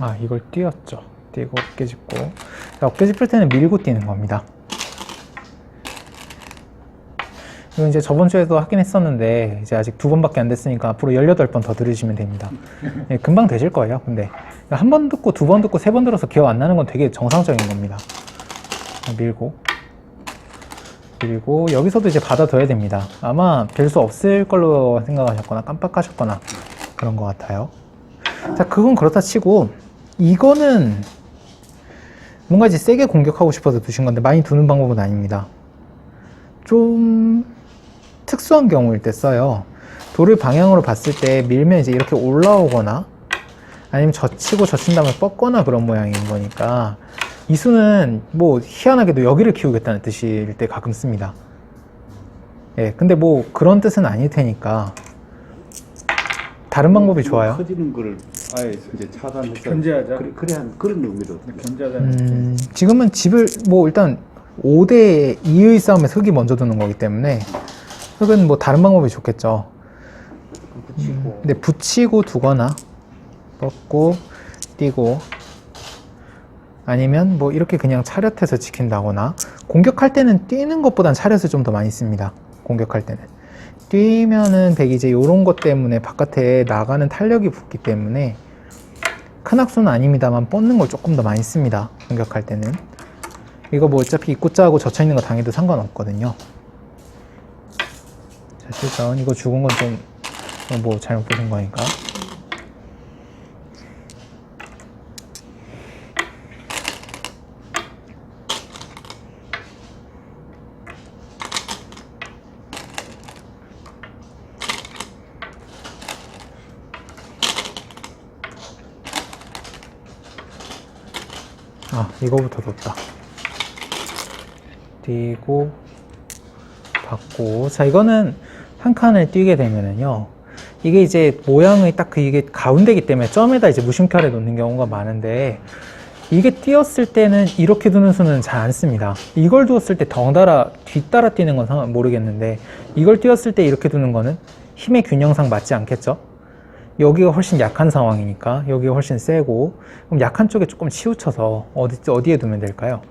아 이걸 띄었죠. 띄고 어깨 짚고. 자, 어깨 짚을 때는 밀고 뛰는 겁니다. 이거 이제 저번 주에도 하긴 했었는데 이제 아직 두 번밖에 안 됐으니까 앞으로 18번 더 들으시면 됩니다. 예, 금방 되실 거예요 근데. 한 번 듣고 두 번 듣고 세 번 들어서 기억 안 나는 건 되게 정상적인 겁니다. 자, 밀고. 그리고. 여기서도 이제 받아둬야 됩니다. 아마 별수 없을 걸로 생각하셨거나 깜빡하셨거나 그런 것 같아요. 자 그건 그렇다 치고 이거는 뭔가 이제 세게 공격하고 싶어서 두신 건데 많이 두는 방법은 아닙니다. 좀 특수한 경우일 때 써요. 돌을 방향으로 봤을 때 밀면 이제 이렇게 올라오거나 아니면 젖히고 젖힌 다음에 뻗거나 그런 모양인 거니까 이 수는 뭐 희한하게도 여기를 키우겠다는 뜻일 때 가끔 씁니다. 예 근데 뭐 그런 뜻은 아닐 테니까 다른 방법이 좋아요 커지는 거를 아예 이제 차단해서 견제하자. 그래, 그래 한 그런 의미로 견제하자는 음, 지금은 집을 뭐 일단 5대 2의 싸움에 흙이 먼저 두는 거기 때문에 흙은 뭐 다른 방법이 좋겠죠. 붙이고 근데 붙이고 두거나 뻗고 띄고 아니면 뭐 이렇게 그냥 차렷해서 지킨다거나 공격할 때는 뛰는 것보단 차렷을 좀 더 많이 씁니다. 공격할 때는 뛰면은 되게 이제 이런 것 때문에 바깥에 나가는 탄력이 붙기 때문에 큰 학수는 아닙니다만 뻗는 걸 조금 더 많이 씁니다. 공격할 때는 이거 뭐 어차피 입구자하고 젖혀 있는 거 당해도 상관없거든요. 자 실전 이거 죽은 건 좀 뭐 잘못 보신 거니까. 아 이거부터 뒀다 띄고 받고. 자 이거는 한 칸을 띄게 되면은요 이게 이제 모양이 딱그 이게 가운데기 때문에 점에다 이제 무심결에 놓는 경우가 많은데 이게 띄었을 때는 이렇게 두는 수는 잘 안 씁니다. 이걸 두었을 때 덩달아 뒤따라 뛰는 건 모르겠는데 이걸 띄었을 때 이렇게 두는 거는 힘의 균형상 맞지 않겠죠 여기가 훨씬 약한 상황이니까 여기가 훨씬 세고 그럼 약한 쪽에 조금 치우쳐서 어디 어디에 두면 될까요?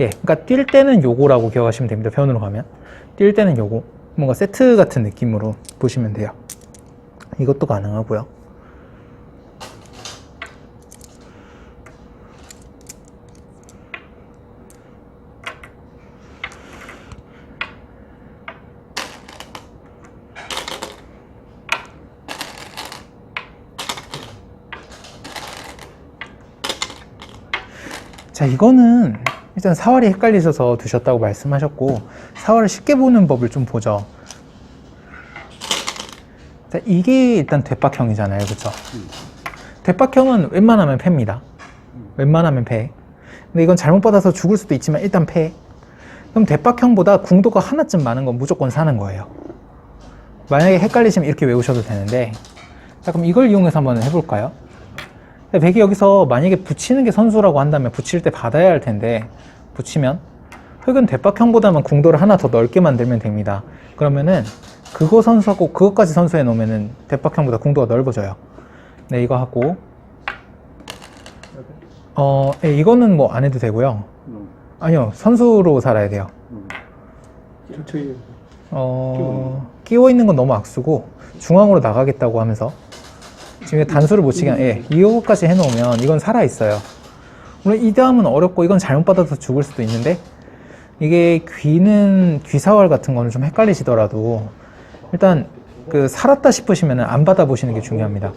예, 그러니까 뛸 때는 요거라고 기억하시면 됩니다. 변으로 가면 뛸 때는 요거 뭔가 세트 같은 느낌으로 보시면 돼요. 이것도 가능하고요. 자, 이거는 일단 사활이 헷갈리셔서 두셨다고 말씀하셨고 사활을 쉽게 보는 법을 좀 보죠. 자, 이게 일단 대박형이잖아요, 그렇죠? 대박형은 웬만하면 패입니다. 웬만하면 패. 근데 이건 잘못 받아서 죽을 수도 있지만 일단 패. 그럼 대박형보다 궁도가 하나쯤 많은 건 무조건 사는 거예요. 만약에 헷갈리시면 이렇게 외우셔도 되는데 자 그럼 이걸 이용해서 한번 해볼까요? 백이 여기서 만약에 붙이는 게 선수라고 한다면 붙일 때 받아야 할 텐데 붙이면 흙은 대박형보다는 궁도를 하나 더 넓게 만들면 됩니다. 그러면은 그거 선수하고 그것까지 선수해 놓으면은 대박형보다 궁도가 넓어져요. 네 이거 하고 어 예, 이거는 뭐 안 해도 되고요. 음, 아니요 선수로 살아야 돼요. 어, 끼워 있는 건 너무 악수고 중앙으로 나가겠다고 하면서 지금 단수를 못 치게 예, 이거까지 해놓으면 이건 살아 있어요. 물론 이 다음은 어렵고 이건 잘못 받아서 죽을 수도 있는데 이게 귀는 귀사활 같은 거는 좀 헷갈리시더라도 일단 그 살았다 싶으시면 안 받아보시는 게 중요합니다.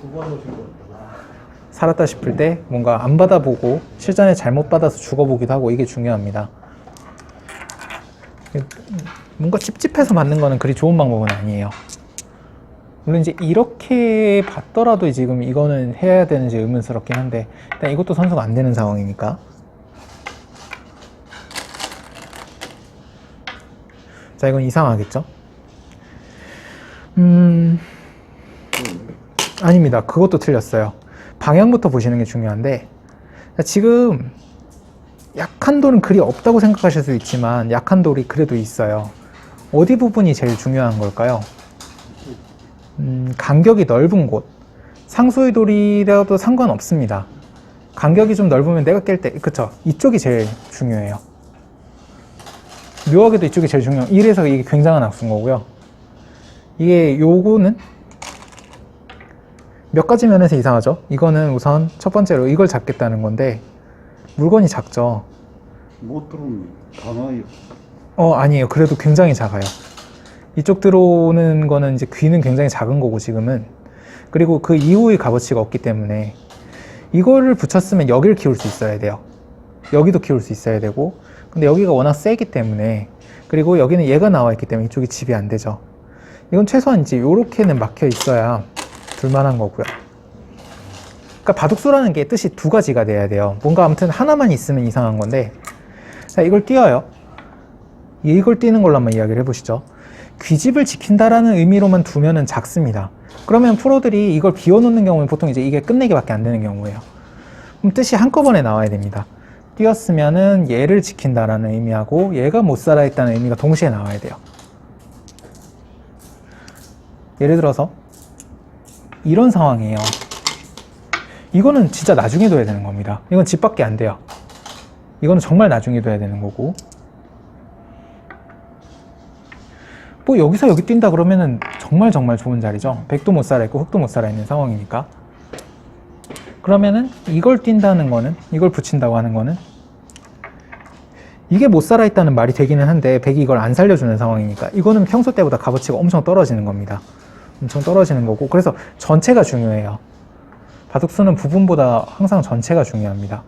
살았다 싶을 때 뭔가 안 받아보고 실전에 잘못 받아서 죽어보기도 하고 이게 중요합니다. 뭔가 찝찝해서 맞는 거는 그리 좋은 방법은 아니에요. 물론 이제 이렇게 봤더라도 지금 이거는 해야 되는지 의문스럽긴 한데 일단 이것도 선수가 안 되는 상황이니까 자 이건 이상하겠죠? 음 아닙니다. 그것도 틀렸어요. 방향부터 보시는 게 중요한데 자, 지금 약한 돌은 그리 없다고 생각하실 수 있지만 약한 돌이 그래도 있어요. 어디 부분이 제일 중요한 걸까요? 음, 간격이 넓은 곳. 상수의 돌이라도 상관없습니다. 간격이 좀 넓으면 내가 깰 때, 그쵸? 이쪽이 제일 중요해요. 묘하게도 이쪽이 제일 중요해요. 이래서 이게 굉장한 악수인 거고요. 이게 요거는 몇 가지 면에서 이상하죠? 이거는 우선 첫 번째로 이걸 잡겠다는 건데 물건이 작죠. 못 들어오면 가나요? 어, 아니에요. 그래도 굉장히 작아요. 이쪽 들어오는 거는 이제 귀는 굉장히 작은 거고, 지금은. 그리고 그 이후의 값어치가 없기 때문에 이거를 붙였으면 여기를 키울 수 있어야 돼요. 여기도 키울 수 있어야 되고, 근데 여기가 워낙 세기 때문에, 그리고 여기는 얘가 나와 있기 때문에 이쪽이 집이 안 되죠. 이건 최소한 이제 요렇게는 막혀 있어야 둘만한 거고요. 그러니까 바둑수라는 게 뜻이 두 가지가 돼야 돼요. 뭔가 아무튼 하나만 있으면 이상한 건데, 자, 이걸 띄어요. 이걸 띄는 걸로 한번 이야기를 해보시죠. 귀집을 지킨다라는 의미로만 두면은 작습니다. 그러면 프로들이 이걸 비워놓는 경우는 보통 이제 이게 끝내기밖에 안 되는 경우예요. 그럼 뜻이 한꺼번에 나와야 됩니다. 띄었으면은 얘를 지킨다라는 의미하고 얘가 못 살아있다는 의미가 동시에 나와야 돼요. 예를 들어서 이런 상황이에요. 이거는 진짜 나중에 둬야 되는 겁니다. 이건 집 밖에 안 돼요. 이거는 정말 나중에 둬야 되는 거고. 뭐 여기서 여기 뛴다 그러면은 정말 정말 좋은 자리죠. 백도 못 살아 있고 흑도 못 살아 있는 상황이니까. 그러면은 이걸 뛴다는 거는 이걸 붙인다고 하는 거는 이게 못 살아 있다는 말이 되기는 한데 백이 이걸 안 살려주는 상황이니까 이거는 평소 때보다 값어치가 엄청 떨어지는 겁니다. 엄청 떨어지는 거고 그래서 전체가 중요해요. 바둑수는 부분보다 항상 전체가 중요합니다.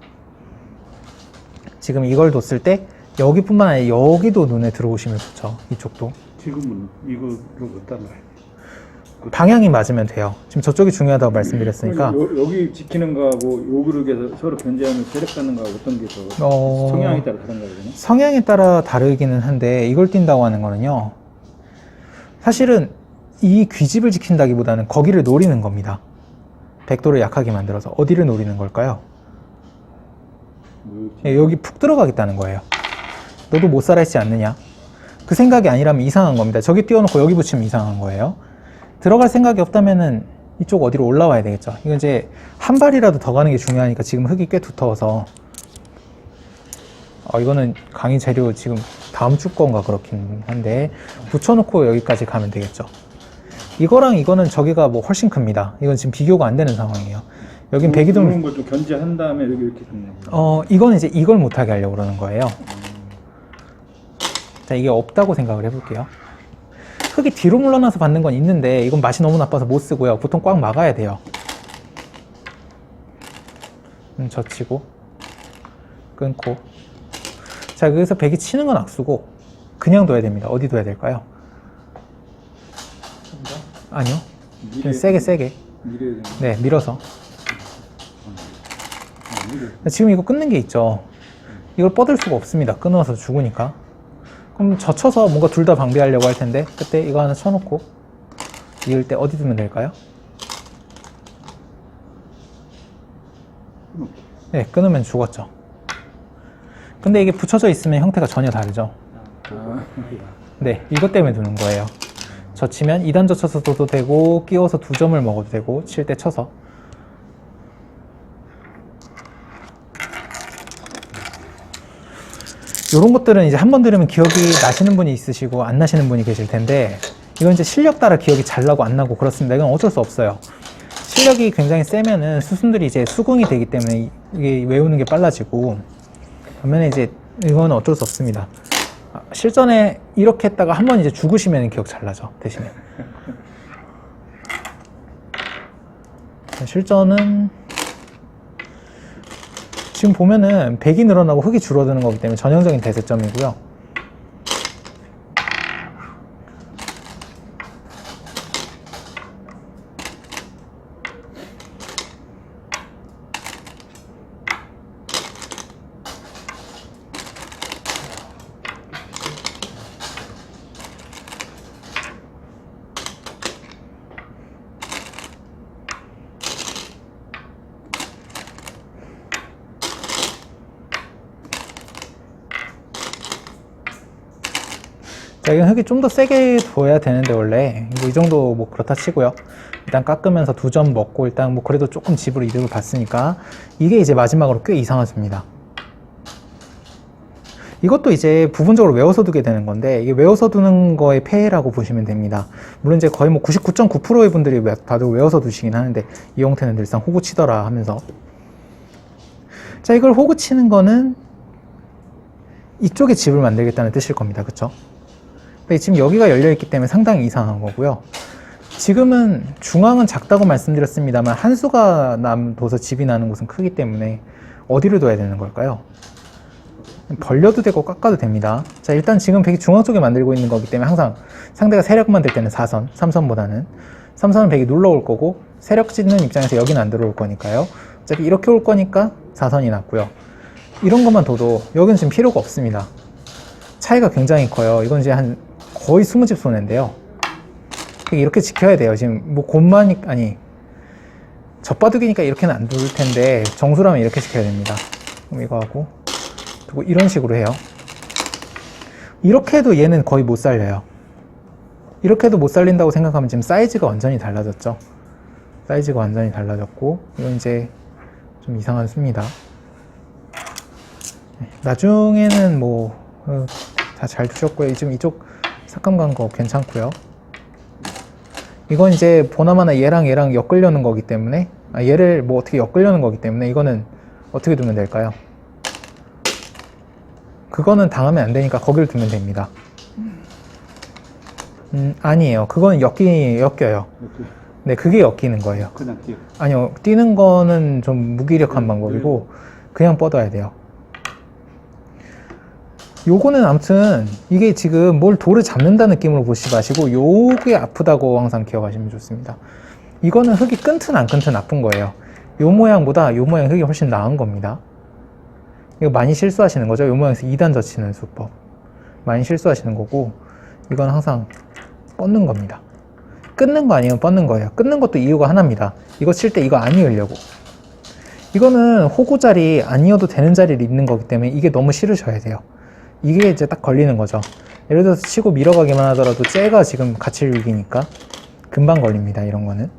지금 이걸 뒀을 때 여기뿐만 아니라 여기도 눈에 들어오시면 좋죠. 이쪽도. 지금은 이거로 갖다 놔요. 방향이 맞으면 돼요. 지금 저쪽이 중요하다고 말씀드렸으니까. 요, 여기 지키는 거하고 요 그룹에서 서로 견제하는 세력받는 거하고 어떤 게 더 어, 성향에 따라 다른 거거든요. 성향에 따라 다르기는 한데 이걸 띈다고 하는 거는요. 사실은 이 귀집을 지킨다기보다는 거기를 노리는 겁니다. 백도를 약하게 만들어서 어디를 노리는 걸까요? 뭐 예, 여기 푹 들어가겠다는 거예요. 너도 못 살아있지 않느냐? 그 생각이 아니라면 이상한 겁니다. 저기 띄워놓고 여기 붙이면 이상한 거예요. 들어갈 생각이 없다면은 이쪽 어디로 올라와야 되겠죠. 이건 이제 한 발이라도 더 가는 게 중요하니까 지금 흙이 꽤 두터워서 어, 이거는 강의 재료 지금 다음 주 건가 그렇긴 한데 붙여놓고 여기까지 가면 되겠죠. 이거랑 이거는 저기가 뭐 훨씬 큽니다. 이건 지금 비교가 안 되는 상황이에요. 여긴 배기둥 그런 걸좀 견제한 다음에 여기 이렇게. 어, 이건 이제 이걸 못하게 하려고 그러는 거예요. 자, 이게 없다고 생각을 해볼게요. 흙이 뒤로 물러나서 받는 건 있는데, 이건 맛이 너무 나빠서 못 쓰고요. 보통 꽉 막아야 돼요. 음, 젖히고, 끊고. 자, 여기서 백이 치는 건 악수고, 그냥 둬야 됩니다. 어디 둬야 될까요? 아니요. 좀 세게, 세게. 네, 밀어서. 아, 이래. 지금 이거 끊는 게 있죠. 이걸 뻗을 수가 없습니다. 끊어서 죽으니까. 그럼 젖혀서 뭔가 둘 다 방비하려고 할 텐데 그때 이거 하나 쳐놓고 이을 때 어디 두면 될까요? 네, 끊으면 죽었죠. 근데 이게 붙여져 있으면 형태가 전혀 다르죠. 아, 네, 이것 때문에 두는 거예요. 젖히면 2단 젖혀서 둬도 되고 끼워서 두 점을 먹어도 되고 칠 때 쳐서 이런 것들은 이제 한 번 들으면 기억이 나시는 분이 있으시고 안 나시는 분이 계실 텐데 이건 이제 실력 따라 기억이 잘 나고 안 나고 그렇습니다. 이건 어쩔 수 없어요. 실력이 굉장히 세면은 수순들이 이제 수긍이 되기 때문에 이게 외우는 게 빨라지고 반면에 이제 이건 어쩔 수 없습니다. 아, 실전에 이렇게 했다가 한 번 이제 죽으시면 기억 잘 나죠 대신에 실전은 지금 보면은 백이 늘어나고 흙이 줄어드는 거기 때문에 전형적인 대세점이고요 자, 이건 흙이 좀 더 세게 둬야 되는데 원래 뭐 이 정도 뭐 그렇다 치고요. 일단 깎으면서 두 점 먹고 일단 뭐 그래도 조금 집으로 이득을 봤으니까 이게 이제 마지막으로 꽤 이상해집니다. 이것도 이제 부분적으로 외워서 두게 되는 건데 이게 외워서 두는 거의 폐해라고 보시면 됩니다. 물론 이제 거의 뭐 99.9%의 분들이 외- 다들 외워서 두시긴 하는데 이 형태는 늘상 호구 치더라 하면서 자 이걸 호구 치는 거는 이쪽에 집을 만들겠다는 뜻일 겁니다. 그쵸? 근데 지금 여기가 열려 있기 때문에 상당히 이상한 거고요. 지금은 중앙은 작다고 말씀드렸습니다만 한 수가 남둬서 집이 나는 곳은 크기 때문에 어디를 둬야 되는 걸까요? 벌려도 되고 깎아도 됩니다. 자, 일단 지금 백이 중앙 쪽에 만들고 있는 거기 때문에 항상 상대가 세력 만들 때는 4선, 3선보다는 3선은 백이 눌러 올 거고 세력 짓는 입장에서 여기는 안 들어올 거니까요. 어차피 이렇게 올 거니까 4선이 낫고요. 이런 것만 둬도 여기는 지금 필요가 없습니다. 차이가 굉장히 커요. 이건 이제 한 거의 20집 손해인데요. 이렇게 지켜야 돼요. 지금 뭐 곰만 아니 젖바둑이니까 이렇게는 안 둘 텐데 정수라면 이렇게 지켜야 됩니다. 그럼 이거 하고 두고 이런 식으로 해요. 이렇게 해도 얘는 거의 못 살려요. 이렇게 해도 못 살린다고 생각하면 지금 사이즈가 완전히 달라졌죠. 사이즈가 완전히 달라졌고 이건 이제 좀 이상한 수입니다. 네, 나중에는 뭐 다 잘 두셨고요. 지금 이쪽 삭감 간 거 괜찮고요. 이건 이제 보나마나 얘랑 얘랑 엮으려는 거기 때문에 아, 얘를 뭐 어떻게 엮으려는 거기 때문에 이거는 어떻게 두면 될까요? 그거는 당하면 안 되니까 거기를 두면 됩니다. 음, 아니에요. 그거는 엮이, 엮여요. 네, 그게 엮이는 거예요. 그냥 뛰어. 아니요, 뛰는 거는 좀 무기력한 방법이고, 그냥 뻗어야 돼요. 요거는 아무튼, 이게 지금 뭘 돌을 잡는다 느낌으로 보시지 마시고, 요게 아프다고 항상 기억하시면 좋습니다. 이거는 흙이 끈튼 안 끈튼 아픈 거예요. 요 모양보다 요 모양 흙이 훨씬 나은 겁니다. 이거 많이 실수하시는 거죠. 요 모양에서 2단 젖히는 수법. 많이 실수하시는 거고, 이건 항상 뻗는 겁니다. 끊는 거 아니면 뻗는 거예요. 끊는 것도 이유가 하나입니다. 이거 칠 때 이거 안 이으려고. 이거는 호구 자리 아니어도 되는 자리를 있는 거기 때문에 이게 너무 싫으셔야 돼요. 이게 이제 딱 걸리는 거죠. 예를 들어서 치고 밀어가기만 하더라도 쟤가 지금 갇힐 위기니까 금방 걸립니다. 이런 거는.